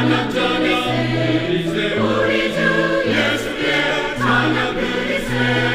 찬양 그리스 예수께 찬양 그리스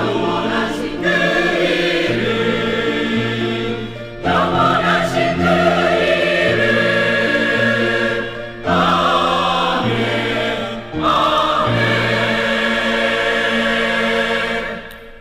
Hallelujah.